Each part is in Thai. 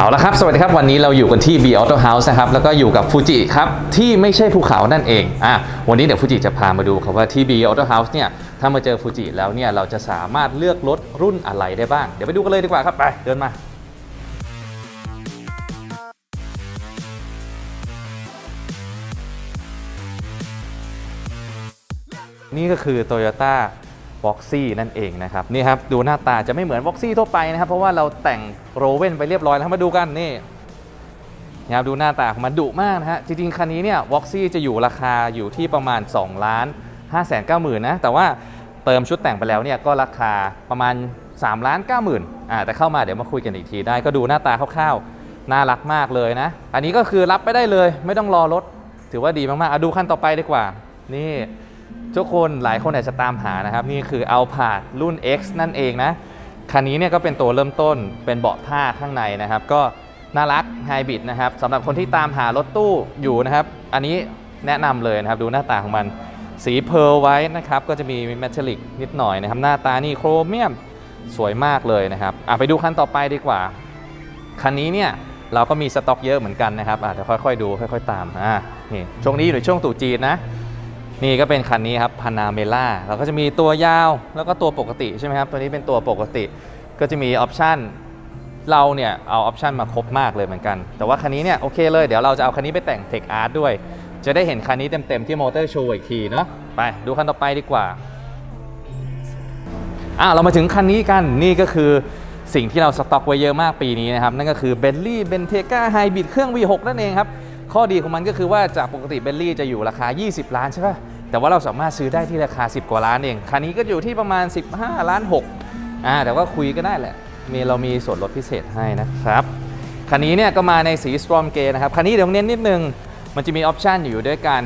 เอาละครับ สวัสดีครับ วันนี้เราอยู่กันที่ B Auto House นะครับ แล้วก็อยู่กับฟูจิครับ ที่ไม่ใช่ภูเขานั่นเองอะวันนี้เดี๋ยวฟูจิจะพามาดูครับว่าที่ B Auto House เนี่ย ถ้ามาเจอฟูจิแล้วเนี่ย เราจะสามารถเลือกรถรุ่นอะไรได้บ้าง เดี๋ยวไปดูกันเลยดีกว่าครับ ไป เดินมานี่ก็คือ Toyota v o x y นั่นเองนะครับนี่ครับดูหน้าตาจะไม่เหมือน v o x y ทั่วไปนะครับ เพราะว่าเราแต่งโรเวนไปเรียบร้อยแล้วมาดูกันนี่นะครับดูหน้าตาของมันดุมากนะฮะจริงๆคันนี้เนี่ย v o x y จะอยู่ราคาอยู่ที่ประมาณ2ล้าน5แสน9หมื่นนะแต่ว่าเติมชุดแต่งไปแล้วเนี่ยก็ราคาประมาณ3ล้าน9หมื่นอ่าแต่เข้ามาเดี๋ยวมาคุยกันอีกทีได้ก็ดูหน้าตาคร่าวๆน่ารักมากเลยนะ อันนี้ก็คือรับไปได้เลย ไม่ต้องรอรถถือว่าดีมากๆอะดูขั้นต่อไปดีกว่า นี่ ทุกคนหลายคนอาจจะตามหานะครับ นี่คือเอาผาดรุ่น X นั่นเองนะ คันนี้เนี่ยก็เป็นตัวเริ่มต้นเป็นเบาะผ้าข้างในนะครับ ก็น่ารักไฮบริดนะครับสำหรับคนที่ตามหารถตู้อยู่นะครับ อันนี้แนะนำเลยนะครับดูหน้าตาของมัน สีเพลไว้นะครับ ก็จะมีแมทเทลิกนิดหน่อยนะครับ หน้าตานี่โครเมียมสวยมากเลยนะครับอะไปดูคันต่อไปดีกว่า คันนี้เนี่ยเราก็มีสต็อกเยอะเหมือนกันนะครับอาจจะเดี๋ยวค่อยๆดูค่อย ๆ ตามอ่านี่ช่วงนี้อยู่ในช่วงตรุจีนนะ นี่ก็เป็นคันนี้ครับพานาเมล่าเราก็จะมีตัวยาวแล้วก็ตัวปกติใช่ไหมครับ ตัวนี้เป็นตัวปกติก็จะมีออปชันเราเนี่ยเอาออปชันมาครบมากเลยเหมือนกัน แต่ว่าคันนี้เนี่ยโอเคเลยเดี๋ยวเราจะเอาคันนี้ไปแต่งเทคอาร์ตด้วย จะได้เห็นคันนี้เต็มๆที่มอเตอร์โชว์อีกทีเนาะไปดูคันต่อไปดีกว่าอะเรามาถึงคันนี้กันนี่ก็คือสิ่งที่เราสต็อกไว้เยอะมากปีนี้นะครับ นั่นก็คือ b e n t l e y Bentayga Hybrid เครื่อง V6 นั่นเองครับ ข้อดีของมันก็คือว่าจากปกติ b e n t l e y จะอยู่ราคา 20 ล้านใช่ป่ะ แต่ว่าเราสามารถซื้อได้ที่ราคา 10 กว่าล้านเอง คันนี้ก็อยู่ที่ประมาณ 15 ล้าน6อ่าแต่ว่าคุยก็ได้แหละ มีเรามีส่วนลดพิเศษให้นะครับ คันนี้เนี่ยก็มาในสี Storm Grey นะครับ คันนี้เดี๋ยวเน้นนิดนึง มันจะมีออปชันอยู่ด้วยกัน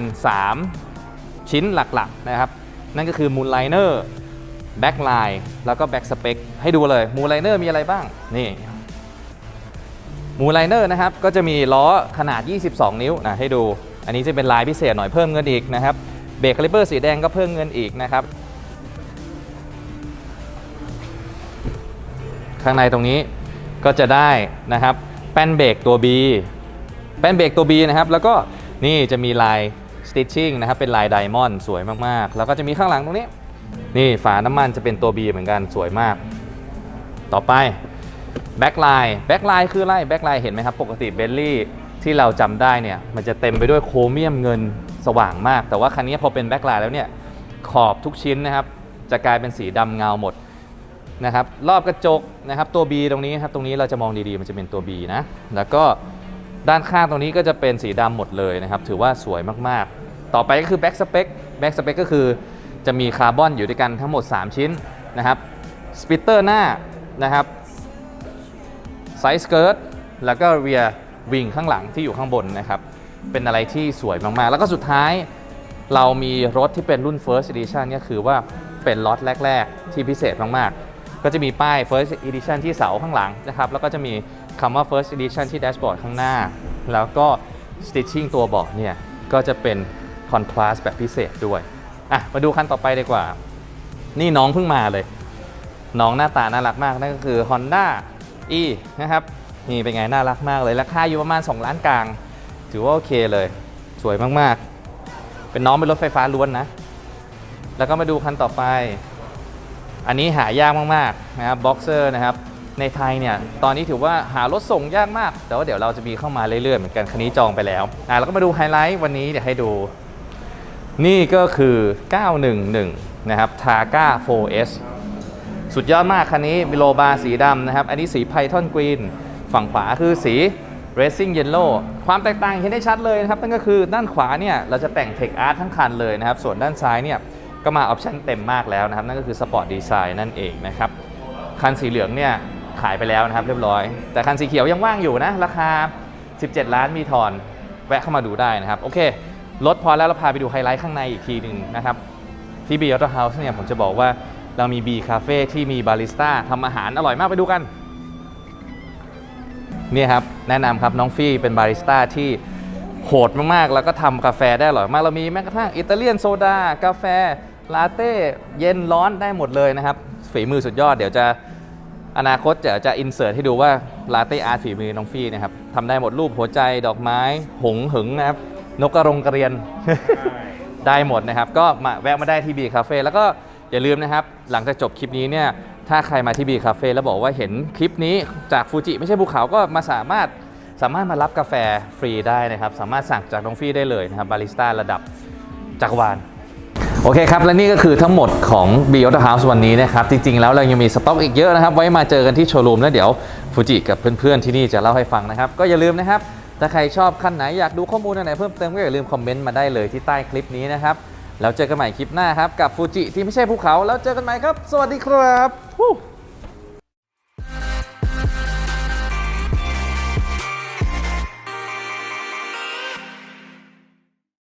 3 ชิ้นหลักๆนะครับ นั่นก็คือ Moonliner แบ็กไลน์แล้วก็แบ็กสเปคให้ดูเลยมูไลเนอร์มีอะไรบ้าง นี่ มูไลเนอร์นะครับ ก็จะมีล้อขนาด 22 นิ้วนะให้ดู อันนี้จะเป็นลายพิเศษหน่อยเพิ่มเงินอีกนะครับ เบรกคาลิเปอร์สีแดงก็เพิ่มเงินอีกนะครับ ข้างในตรงนี้ก็จะได้นะครับแป้นเบรกตัว B แป้นเบรกตัว B นะครับ แล้วก็นี่จะมีลาย stitching นะครับ เป็นลายไดมอนด์สวยมากๆ แล้วก็จะมีข้างหลังตรงนี้ นี่ฝาน้ำมันจะเป็นตัว B เหมือนกันสวยมาก ต่อไป แบ็คไลน์แบ็คไลน์คืออะไรแบ็คไลน์เห็นไหมครับ ปกติเบลลี่ที่เราจำได้เนี่ย มันจะเต็มไปด้วยโครเมียมเงินสว่างมาก แต่ว่าคันนี้พอเป็นแบ็คไลน์แล้วเนี่ย ขอบทุกชิ้นนะครับ จะกลายเป็นสีดำเงาหมดนะครับ รอบกระจกนะครับ ตัว B ตรงนี้ครับ ตรงนี้เราจะมองดีๆ มันจะเป็นตัว B นะ แล้วก็ด้านข้างตรงนี้ก็จะเป็นสีดำหมดเลยนะครับ ถือว่าสวยมากๆ ต่อไปก็คือแบ็กสเปคแบ็กสเปคก็คือจะมีคาร์บอนอยู่ด้วยกันทั้งหมด 3 ชิ้นนะครับ สปิเตอร์หน้านะครับ ไซส์สเกิร์ตแล้วก็เรียวิงข้างหลังที่อยู่ข้างบนนะครับ เป็นอะไรที่สวยมาก ๆ แล้วก็สุดท้ายเรามีรถที่เป็นรุ่น First Edition ก็คือว่าเป็นล็อตแรก ๆ ที่พิเศษมาก ๆ ก็จะมีป้าย First Edition ที่เสาข้างหลังนะครับ แล้วก็จะมีคำว่า First Edition ที่แดชบอร์ดข้างหน้า แล้วก็ Stitching ตัวเบาะเนี่ย ก็จะเป็น Contrast แบบพิเศษด้วย อะ มาดูคันต่อไปดีกว่า นี่น้องเพิ่งมาเลย น้องหน้าตาน่ารักมาก นั่นก็คือ Honda e นะครับนี่เป็นไงน่ารักมากเลย ราคาอยู่ประมาณ 2 ล้านกลาง ถือว่าโอเคเลย สวยมากๆ เป็นน้องเป็นรถไฟฟ้าล้วนนะ แล้วก็มาดูคันต่อไป อันนี้หายากมากๆนะครับบ็อกเซอร์นะครับในไทยเนี่ยตอนนี้ถือว่าหารถส่งยากมาก แต่ว่าเดี๋ยวเราจะมีเข้ามาเรื่อยๆเหมือนกันคันนี้จองไปแล้วอะแล้วก็มาดูไฮไลท์วันนี้เดี๋ยวให้ดู นี่ก็คือ 911 นะครับ Targa 4S สุดยอดมากคันนี้มิโลบาสีดำนะครับ อันนี้สีไพทอนกรีนฝั่งขวาคือสี Racing Yellow ความแตกต่างเห็นได้ชัดเลยนะครับ นั่นก็คือด้านขวาเนี่ยเราจะแต่ง Tech Art ทั้งคันเลยนะครับ ส่วนด้านซ้ายเนี่ยก็มาออปชั่นเต็มมากแล้วนะครับ นั่นก็คือ Sport Design นั่นเองนะครับ คันสีเหลืองเนี่ยขายไปแล้วนะครับเรียบร้อย แต่คันสีเขียวยังว่างอยู่นะ ราคา 17 ล้านมีทอน แวะเข้ามาดูได้นะครับ โอเค รถพอแล้วเราพาไปดูไฮไลท์ข้างในอีกทีหนึ่งนะครับ ที่ B Auto House เนี่ยผมจะบอกว่า เรามี B Cafe ที่มีบาริสต้าทำอาหารอร่อยมากไปดูกันนี่ครับแนะนำครับน้องฟี่เป็นบาริสต้าที่โหดมากๆ แล้วก็ทำกาแฟได้อร่อยมากเรามีแม้กระทั่งอิตาเลียนโซดา กาแฟ ลาเต้เย็นร้อนได้หมดเลยนะครับ ฝีมือสุดยอดเดี๋ยวจะอนาคตจะจะอินเสิร์ตให้ดูว่าลาเต้อาร์ตฝีมือน้องฟี่นะครับทำได้หมดรูปหัวใจดอกไม้ หงส์หึงนะครับ นกกระรงกระเรียนได้หมดนะครับ ก็มาแวะมาได้ที่บีคาเฟ่แล้วก็ อย่าลืมนะครับ หลังจากจบคลิปนี้เนี่ยถ้าใครมาที่บีคาเฟ่แล้วบอกว่าเห็นคลิปนี้จากฟูจิไม่ใช่ภูเขาก็มาสามารถสามารถมารับกาแฟฟรีได้นะครับ สามารถสั่งจากน้องฟี่ได้เลยนะครับบาริสต้าระดับจักรวาลโอเคครับ และนี่ก็คือทั้งหมดของ b ีออ t เฮาส์วันนี้นะครับ จริง ๆ แล้วเรายังมีสต็อกอีกเยอะนะครับ ไว้มาเจอกันที่โชว์รูมแล้วเดี๋ยวฟูจิกับเพื่อน ๆ ที่นี่จะเล่าให้ฟังนะครับ ก็อย่าลืมนะครับ ถ้าใครชอบขั้นไหนอยากดูข้อมูลอันไหนเพิ่มเติมก็อย่าลืมคอมเมนต์มาได้เลยที่ใต้คลิปนี้นะครับ แล้วเจอกันใหม่คลิปหน้าครับกับฟูจิที่ไม่ใช่ภูเขา แล้วเจอกันใหม่ครับ สวัสดีครับ